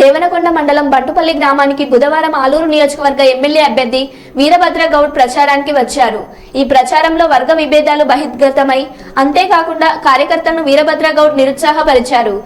దేవనకొండ మండలం బట్టుపల్లి గ్రామానికి బుధవారం ఆలూరు నియోజకవర్గ ఎమ్మెల్యే అభ్యర్థి వీరభద్ర గౌడ్ ప్రచారానికి వచ్చారు. ఈ ప్రచారంలో వర్గ విభేదాలు బహిర్గతమై అంతేకాకుండా కార్యకర్తలను వీరభద్ర గౌడ్ నిరుత్సాహపరిచారు.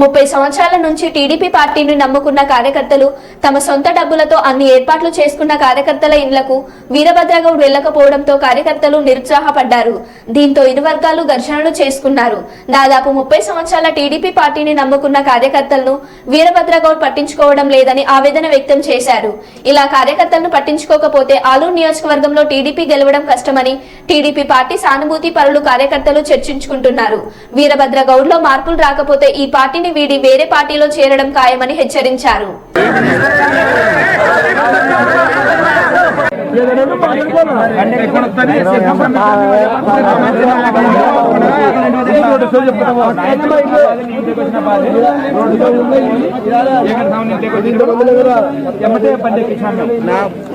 ముప్పై సంవత్సరాల నుంచి టీడీపీ పార్టీని నమ్ముకున్న కార్యకర్తలు తమ సొంత డబ్బులతో అన్ని ఏర్పాట్లు చేసుకున్న కార్యకర్తల ఇండ్లకు వీరభద్రగౌడ్ వెళ్ళకపోవడంతో కార్యకర్తలు నిరుత్సాహపడ్డారు. దీంతో ఇరు వర్గాలు ఘర్షణలు చేసుకున్నారు. దాదాపు ముప్పై సంవత్సరాల టీడీపీ పార్టీని నమ్ముకున్న కార్యకర్తలను వీరభద్రగౌడ్ పట్టించుకోవడం లేదని ఆవేదన వ్యక్తం చేశారు. ఇలా కార్యకర్తలను పట్టించుకోకపోతే ఆలూరు నియోజకవర్గంలో టీడీపీ గెలవడం కష్టమని టీడీపీ పార్టీ సానుభూతి పరులు కార్యకర్తలు చర్చించుకుంటున్నారు. వీరభద్ర గౌడ్లో మార్పులు రాకపోతే ఈ పార్టీని వీడి వేరే పార్టీలో చేరడం ఖాయమని హెచ్చరించారు.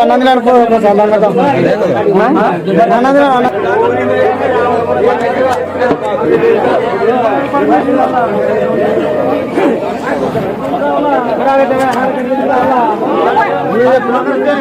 అన్నదినాడు అన్నదినాడు అన్నది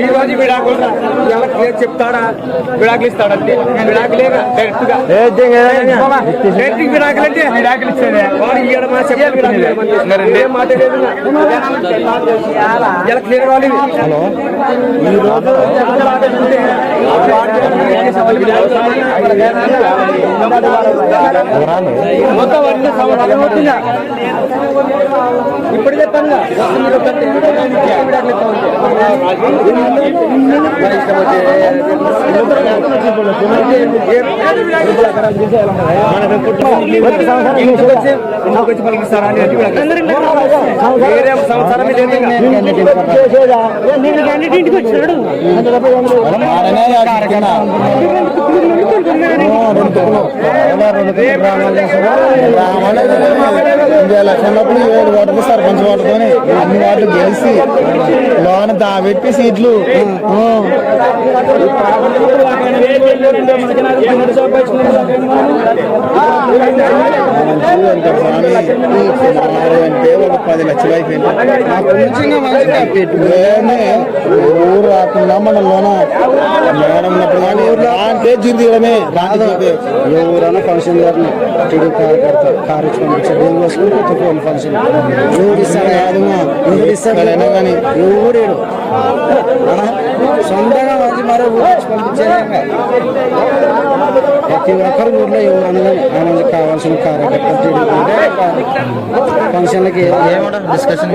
ఈ రోజు విడాకులు ఎవరికి లేదు చెప్తాడా విడాకులు ఇస్తాడంటే విడాకులేగా డైరెక్ట్గా డైరెక్ట్ విడాకులు అంటే విడాకులు ఇచ్చేదే వాడు ఈడ మా చెప్పాలి విడాకులు ఏం మాట లేదు ఇలా క్లియర్ వాళ్ళు హలో. ఈ రోజు మొత్తం అన్ని సంవత్సరాలు అవుతుందా ఇప్పుడు చెప్తాను వేరే సంవత్సరం చిన్నప్పుడు ఏడు ఓటర్లు సర్పంచ్ వాటితోని అన్ని వాటిలు గెలిచి లోన దాబెట్టి సీట్లు అంటే ఒక పది లక్షలు అయిపోయింది ఊరు రాకుండా మన లోన మేడం ఉన్నప్పుడు కానీ తీయడమే ఎవరైనా ఫంక్షన్ కార్యకర్త కారు ఇచ్చి పంపించారు దేని కోసం కొత్త ఫోన్ ఫంక్షన్. ఎవరు ఇస్తాడు? కాదు ఎవరు ఇస్తాడు? ఎక్కడైనా కానీ. ఎవడు సొంతంగా మంచి మరో ప్రతి ఒక్కరు ఊర్లో ఎవరైనా కానీ ఆనందం కావాల్సిన కార్యకర్త ఫంక్షన్లకి డిస్కషన్